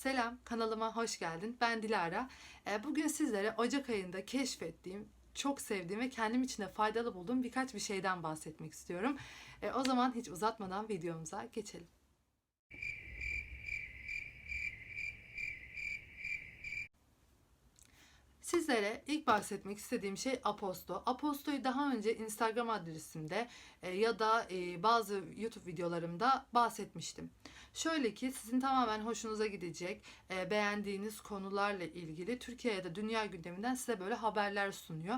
Selam, kanalıma hoş geldin. Ben Dilara. Ee, Bugün sizlere Ocak ayında keşfettiğim, çok sevdiğim ve kendim için de faydalı bulduğum birkaç bir şeyden bahsetmek istiyorum. Ee, O zaman hiç uzatmadan videomuza geçelim. Sizlere ilk bahsetmek istediğim şey Aposto. Aposto'yu daha önce Instagram adresimde e, ya da e, bazı YouTube videolarımda bahsetmiştim. Şöyle ki sizin tamamen hoşunuza gidecek, e, beğendiğiniz konularla ilgili Türkiye ya da dünya gündeminden size böyle haberler sunuyor.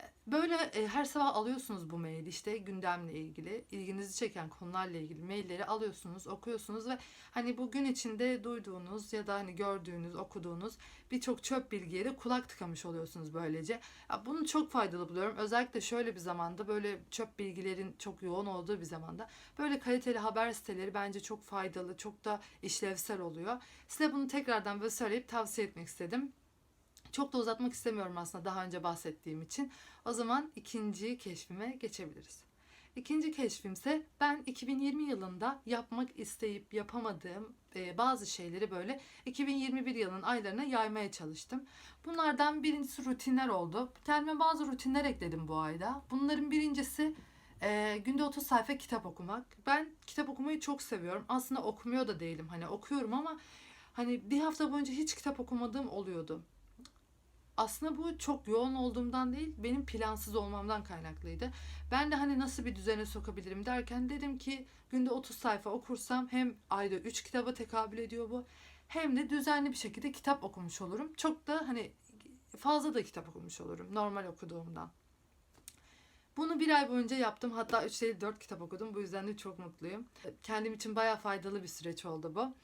E, Böyle e, her sabah alıyorsunuz bu maili işte gündemle ilgili, ilginizi çeken konularla ilgili mailleri alıyorsunuz, okuyorsunuz ve hani bu gün içinde duyduğunuz ya da hani gördüğünüz, okuduğunuz birçok çöp bilgiye de kulak tıkamış oluyorsunuz böylece. Ya bunu çok faydalı buluyorum. Özellikle şöyle bir zamanda böyle çöp bilgilerin çok yoğun olduğu bir zamanda böyle kaliteli haber siteleri bence çok faydalı, çok da işlevsel oluyor. Size bunu tekrardan böyle söyleyip tavsiye etmek istedim. Çok da uzatmak istemiyorum aslında daha önce bahsettiğim için. O zaman ikinci keşfime geçebiliriz. İkinci keşfimse ben 2020 yılında yapmak isteyip yapamadığım e, bazı şeyleri böyle 2021 yılının aylarına yaymaya çalıştım. Bunlardan birincisi rutinler oldu. Kendime bazı rutinler ekledim bu ayda. Bunların birincisi e, günde 30 sayfa kitap okumak. Ben kitap okumayı çok seviyorum. Aslında okumuyor da değilim. Hani okuyorum ama hani bir hafta boyunca hiç kitap okumadığım oluyordu. Aslında bu çok yoğun olduğumdan değil, benim plansız olmamdan kaynaklıydı. Ben de hani nasıl bir düzene sokabilirim derken dedim ki günde 30 sayfa okursam hem ayda 3 kitaba tekabül ediyor bu. Hem de düzenli bir şekilde kitap okumuş olurum. Çok da hani fazla da kitap okumuş olurum normal okuduğumdan. Bunu bir ay boyunca yaptım. Hatta 3 değil 4 kitap okudum. Bu yüzden de çok mutluyum. Kendim için bayağı faydalı bir süreç oldu bu.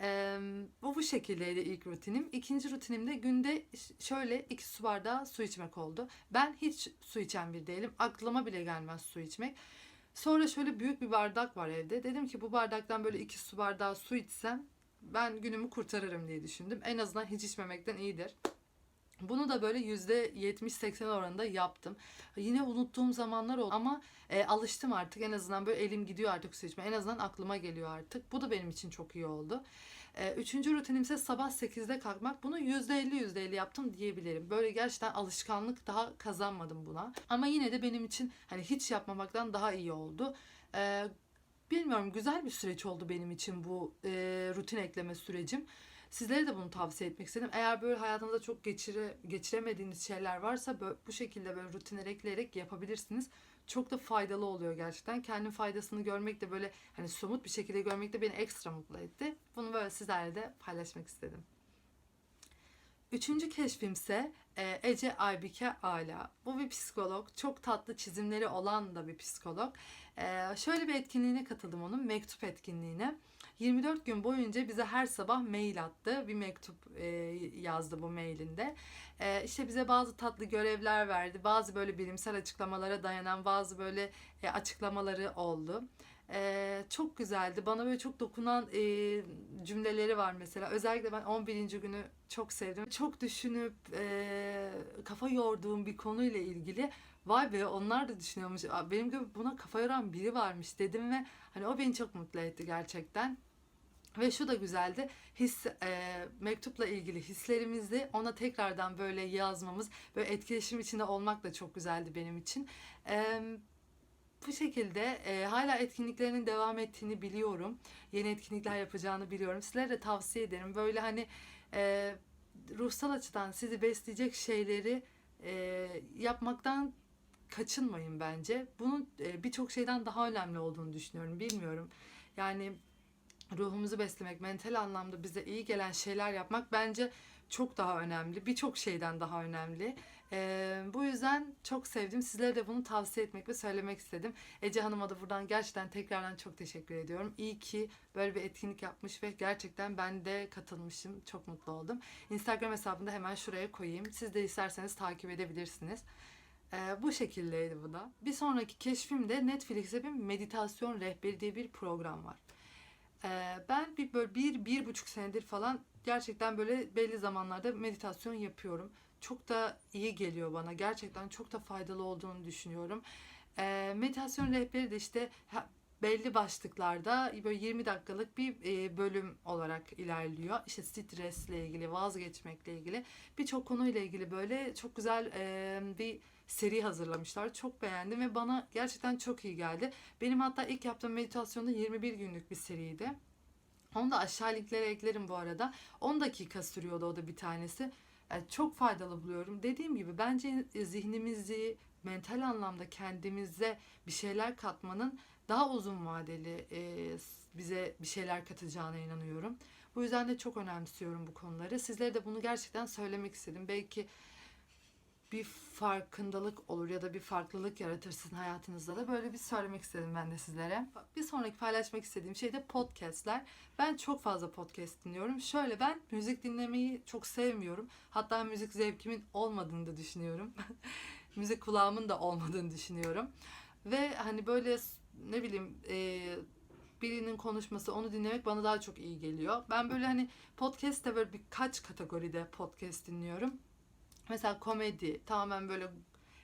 Ee, bu bu şekildeydi ilk rutinim. İkinci rutinim de günde şöyle iki su bardağı su içmek oldu. Ben hiç su içen bir değilim. Aklıma bile gelmez su içmek. Sonra şöyle büyük bir bardak var evde. Dedim ki bu bardaktan böyle iki su bardağı su içsem ben günümü kurtarırım diye düşündüm. En azından hiç içmemekten iyidir. Bunu da böyle %70-80 oranında yaptım. Yine unuttuğum zamanlar oldu ama e, alıştım artık. En azından böyle elim gidiyor artık su. En azından aklıma geliyor artık. Bu da benim için çok iyi oldu. E, üçüncü rutinim ise sabah 8'de kalkmak. Bunu %50 %50 yaptım diyebilirim. Böyle gerçekten alışkanlık daha kazanmadım buna. Ama yine de benim için hani hiç yapmamaktan daha iyi oldu. E, bilmiyorum güzel bir süreç oldu benim için bu e, rutin ekleme sürecim. Sizlere de bunu tavsiye etmek istedim. Eğer böyle hayatınızda çok geçire, geçiremediğiniz şeyler varsa böyle, bu şekilde böyle rutinler ekleyerek yapabilirsiniz. Çok da faydalı oluyor gerçekten. Kendi faydasını görmek de böyle hani somut bir şekilde görmek de beni ekstra mutlu etti. Bunu böyle sizlerle de paylaşmak istedim. Üçüncü keşfimse e, Ece Aybike Ala. Bu bir psikolog. Çok tatlı çizimleri olan da bir psikolog. E, şöyle bir etkinliğine katıldım onun. Mektup etkinliğine. 24 gün boyunca bize her sabah mail attı. Bir mektup e, yazdı bu mailinde. E, işte bize bazı tatlı görevler verdi. Bazı böyle bilimsel açıklamalara dayanan bazı böyle e, açıklamaları oldu. E, çok güzeldi. Bana böyle çok dokunan e, cümleleri var mesela. Özellikle ben 11. günü çok sevdim. Çok düşünüp e, kafa yorduğum bir konuyla ilgili vay be onlar da düşünüyormuş. Benim gibi buna kafa yoran biri varmış dedim ve hani o beni çok mutlu etti gerçekten. Ve şu da güzeldi. His e, mektupla ilgili hislerimizi ona tekrardan böyle yazmamız, böyle etkileşim içinde olmak da çok güzeldi benim için. E, bu şekilde e, hala etkinliklerinin devam ettiğini biliyorum. Yeni etkinlikler yapacağını biliyorum. Sizlere de tavsiye ederim. Böyle hani e, ruhsal açıdan sizi besleyecek şeyleri e, yapmaktan kaçınmayın bence. Bunun e, birçok şeyden daha önemli olduğunu düşünüyorum. Bilmiyorum. Yani ruhumuzu beslemek, mental anlamda bize iyi gelen şeyler yapmak bence çok daha önemli. Birçok şeyden daha önemli. Ee, bu yüzden çok sevdim. Sizlere de bunu tavsiye etmek ve söylemek istedim. Ece Hanım'a da buradan gerçekten tekrardan çok teşekkür ediyorum. İyi ki böyle bir etkinlik yapmış ve gerçekten ben de katılmışım. Çok mutlu oldum. Instagram hesabını da hemen şuraya koyayım. Siz de isterseniz takip edebilirsiniz. Ee, bu şekildeydi bu da. Bir sonraki keşfimde Netflix'te bir meditasyon rehberi diye bir program var. Ben bir böyle bir, bir buçuk senedir falan gerçekten böyle belli zamanlarda meditasyon yapıyorum. Çok da iyi geliyor bana. Gerçekten çok da faydalı olduğunu düşünüyorum. Meditasyon rehberi de işte belli başlıklarda böyle 20 dakikalık bir bölüm olarak ilerliyor. İşte stresle ilgili, vazgeçmekle ilgili birçok konuyla ilgili böyle çok güzel bir seri hazırlamışlar. Çok beğendim ve bana gerçekten çok iyi geldi. Benim hatta ilk yaptığım meditasyonda 21 günlük bir seriydi. Onu da aşağı linklere eklerim bu arada. 10 dakika sürüyordu o da bir tanesi. Yani çok faydalı buluyorum. Dediğim gibi bence zihnimizi mental anlamda kendimize bir şeyler katmanın daha uzun vadeli e, bize bir şeyler katacağına inanıyorum. Bu yüzden de çok önemsiyorum bu konuları. Sizlere de bunu gerçekten söylemek istedim. Belki bir farkındalık olur ya da bir farklılık yaratır sizin hayatınızda da böyle bir söylemek istedim ben de sizlere. Bir sonraki paylaşmak istediğim şey de podcastler. Ben çok fazla podcast dinliyorum. Şöyle ben müzik dinlemeyi çok sevmiyorum. Hatta müzik zevkimin olmadığını da düşünüyorum. müzik kulağımın da olmadığını düşünüyorum. Ve hani böyle ne bileyim e, birinin konuşması onu dinlemek bana daha çok iyi geliyor. Ben böyle hani podcast'te böyle birkaç kategoride podcast dinliyorum. Mesela komedi, tamamen böyle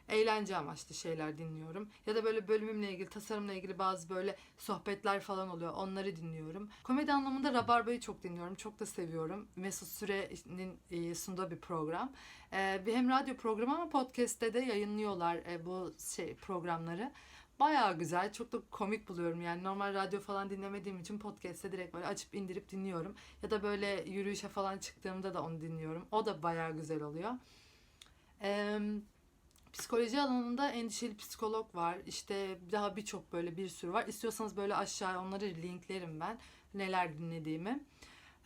eğlence amaçlı şeyler dinliyorum. Ya da böyle bölümümle ilgili, tasarımla ilgili bazı böyle sohbetler falan oluyor. Onları dinliyorum. Komedi anlamında Rabarba'yı çok dinliyorum. Çok da seviyorum. Mesut Süre'nin e, sunduğu bir program. E, bir hem radyo programı ama podcast'te de yayınlıyorlar e, bu şey programları. Bayağı güzel. Çok da komik buluyorum. Yani normal radyo falan dinlemediğim için podcast'te direkt böyle açıp indirip dinliyorum. Ya da böyle yürüyüşe falan çıktığımda da onu dinliyorum. O da bayağı güzel oluyor. Ee, psikoloji alanında endişeli psikolog var. İşte daha birçok böyle bir sürü var. İstiyorsanız böyle aşağı onları linklerim ben. Neler dinlediğimi.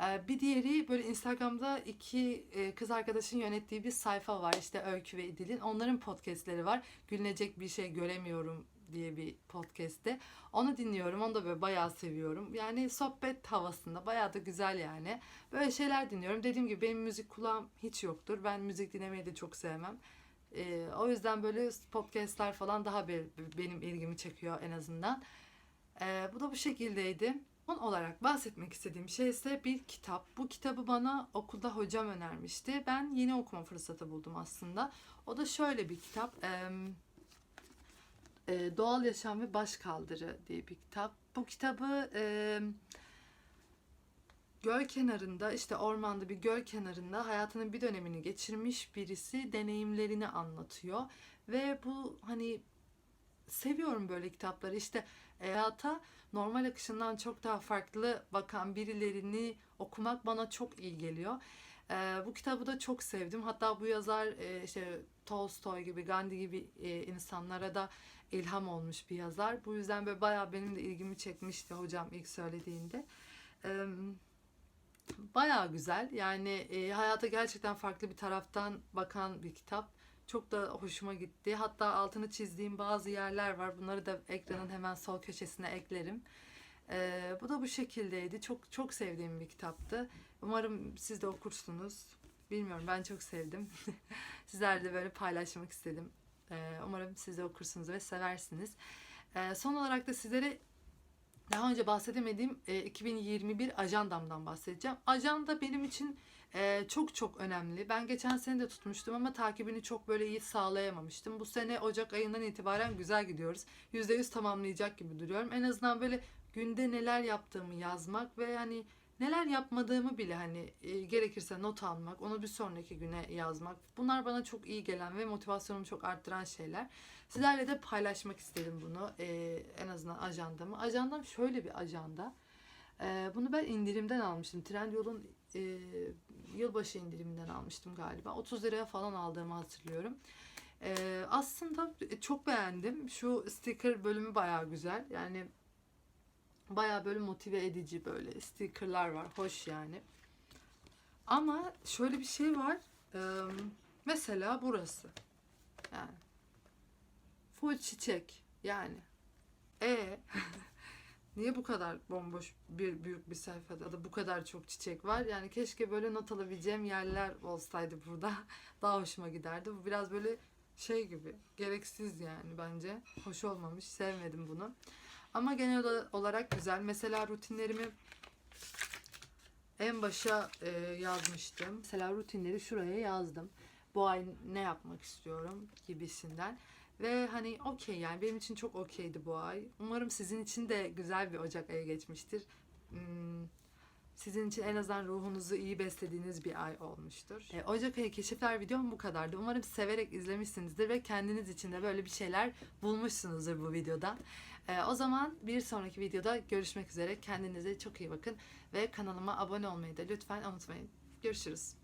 Ee, bir diğeri böyle Instagram'da iki e, kız arkadaşın yönettiği bir sayfa var. İşte Öykü ve İdil'in. Onların podcastleri var. Gülünecek bir şey göremiyorum diye bir podcast'te. Onu dinliyorum. Onu da böyle bayağı seviyorum. Yani sohbet havasında bayağı da güzel yani. Böyle şeyler dinliyorum. Dediğim gibi benim müzik kulağım hiç yoktur. Ben müzik dinlemeyi de çok sevmem. Ee, o yüzden böyle podcast'ler falan daha bir, benim ilgimi çekiyor en azından. Ee, bu da bu şekildeydi. Son olarak bahsetmek istediğim şey ise bir kitap. Bu kitabı bana okulda hocam önermişti. Ben yeni okuma fırsatı buldum aslında. O da şöyle bir kitap. Eee e, Doğal Yaşam ve Başkaldırı diye bir kitap. Bu kitabı e, göl kenarında işte ormanda bir göl kenarında hayatının bir dönemini geçirmiş birisi deneyimlerini anlatıyor. Ve bu hani seviyorum böyle kitapları işte hayata normal akışından çok daha farklı bakan birilerini okumak bana çok iyi geliyor. E, bu kitabı da çok sevdim. Hatta bu yazar e, işte Tolstoy gibi, Gandhi gibi e, insanlara da ilham olmuş bir yazar. Bu yüzden böyle bayağı benim de ilgimi çekmişti hocam ilk söylediğinde. E, bayağı güzel. Yani e, hayata gerçekten farklı bir taraftan bakan bir kitap. Çok da hoşuma gitti. Hatta altını çizdiğim bazı yerler var. Bunları da ekranın hemen sol köşesine eklerim. Ee, bu da bu şekildeydi. Çok çok sevdiğim bir kitaptı. Umarım siz de okursunuz. Bilmiyorum ben çok sevdim. Sizlerle böyle paylaşmak istedim. Ee, umarım siz de okursunuz ve seversiniz. Ee, son olarak da sizlere daha önce bahsedemediğim e, 2021 ajandamdan bahsedeceğim. Ajanda benim için e, çok çok önemli. Ben geçen sene de tutmuştum ama takibini çok böyle iyi sağlayamamıştım. Bu sene Ocak ayından itibaren güzel gidiyoruz. %100 tamamlayacak gibi duruyorum. En azından böyle günde neler yaptığımı yazmak ve hani neler yapmadığımı bile hani e, gerekirse not almak, onu bir sonraki güne yazmak. Bunlar bana çok iyi gelen ve motivasyonumu çok arttıran şeyler. Sizlerle de paylaşmak istedim bunu. E, en azından ajandamı. Ajandam şöyle bir ajanda. E, bunu ben indirimden almıştım. Trendyol'un e, yılbaşı indiriminden almıştım galiba. 30 liraya falan aldığımı hatırlıyorum. E, aslında çok beğendim. Şu sticker bölümü bayağı güzel. Yani Baya böyle motive edici böyle stickerlar var. Hoş yani. Ama şöyle bir şey var. Mesela burası. Yani. Full çiçek. Yani. E Niye bu kadar bomboş bir büyük bir sayfada da bu kadar çok çiçek var? Yani keşke böyle not alabileceğim yerler olsaydı burada. Daha hoşuma giderdi. Bu biraz böyle şey gibi. Gereksiz yani bence. Hoş olmamış. Sevmedim bunu. Ama genel olarak güzel. Mesela rutinlerimi en başa e, yazmıştım. Mesela rutinleri şuraya yazdım. Bu ay ne yapmak istiyorum gibisinden. Ve hani okey yani benim için çok okeydi bu ay. Umarım sizin için de güzel bir Ocak ayı geçmiştir. Hmm, sizin için en azından ruhunuzu iyi beslediğiniz bir ay olmuştur. E, Ocak ayı keşifler videom bu kadardı. Umarım severek izlemişsinizdir ve kendiniz için de böyle bir şeyler bulmuşsunuzdur bu videodan. E, o zaman bir sonraki videoda görüşmek üzere. Kendinize çok iyi bakın ve kanalıma abone olmayı da lütfen unutmayın. Görüşürüz.